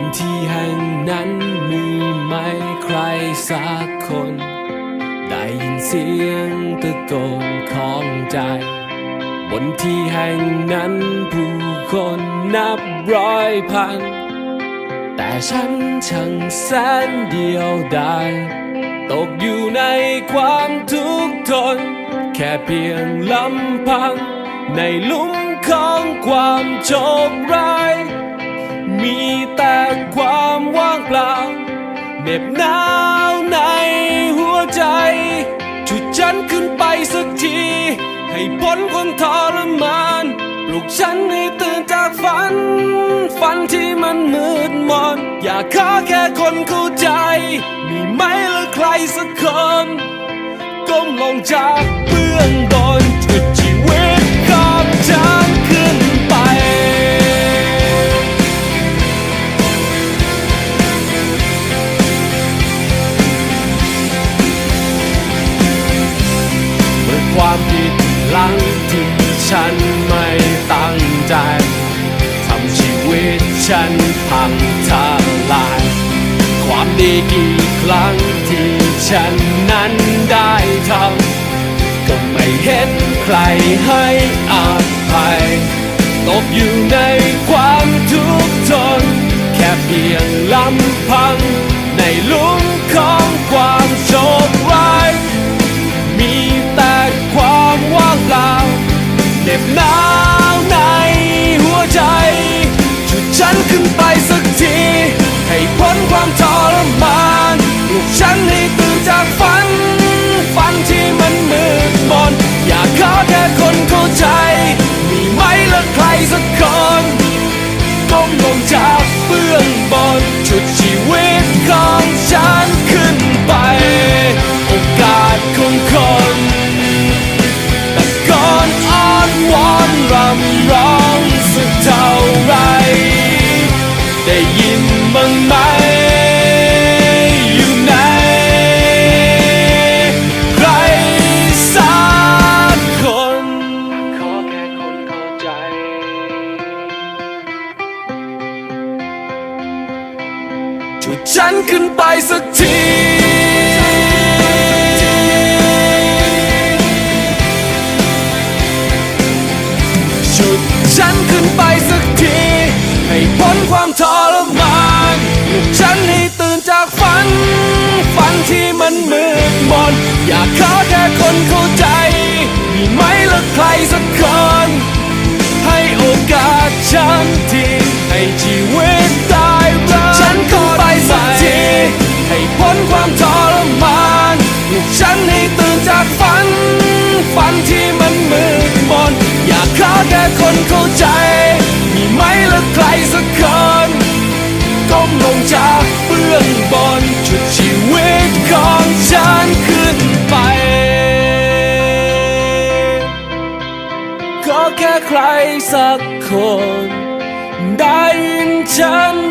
นที่แห่งนั้นมีไหมใครสักคน ได้ยินเสียงตะโกนของใจ บนที่แห่งนั้นผู้คนนับร้อยพัน แต่ฉันช่างแสนเดียวดายตกอยู่ในความทุกข์ทน แค่เพียงลำพัง ในลุ่มของความโชคร้าย มีแต่ความว่างเปล่าเหน็บหนาวในหัวใจชุดฉันขึ้นไปสักที ให้พ้นความทรมานปลุกฉันให้ตื่นจากฝัน ฝันที่มันมืดมน อยากขอแค่คนเข้าใจ มีไหมล่ะใครสักคน ก้มลงจากเบื้อ ความผิดหลังที่ฉันไม่ตั้งใจทำชีวิตฉันพังทลาย ความดีกี่ครั้งที่ฉันนั้นได้ทำก็ไม่เห็นใครให้อภัยตกอยู่ในความ จากฝัน ฝันที่มันมืดมน อยากขอแค่คนเข้าใจ มีไหมละใครสักคนก้มลงจากเบื้องบนชุดชีวิตของฉันขึ้นไป โอกาสของคนแตะโกอนอ้อนวอนรำร้องสักเท่าไรได้ยิน ฉันขึ้นไปสักทีชุดฉันขึ้นไปสักที ให้พ้นความทรมานปลุกฉันให้ตื่นจากฝัน ฝันที่มันมืดมนอยากขอแค่คนเข้าใจ ใจ มีไหมละใครสักคนก้มลงจากเบื้องบนชุดชีวิตของฉันขึ้นไป ก็แค่ใครสักคน ได้ยินฉัน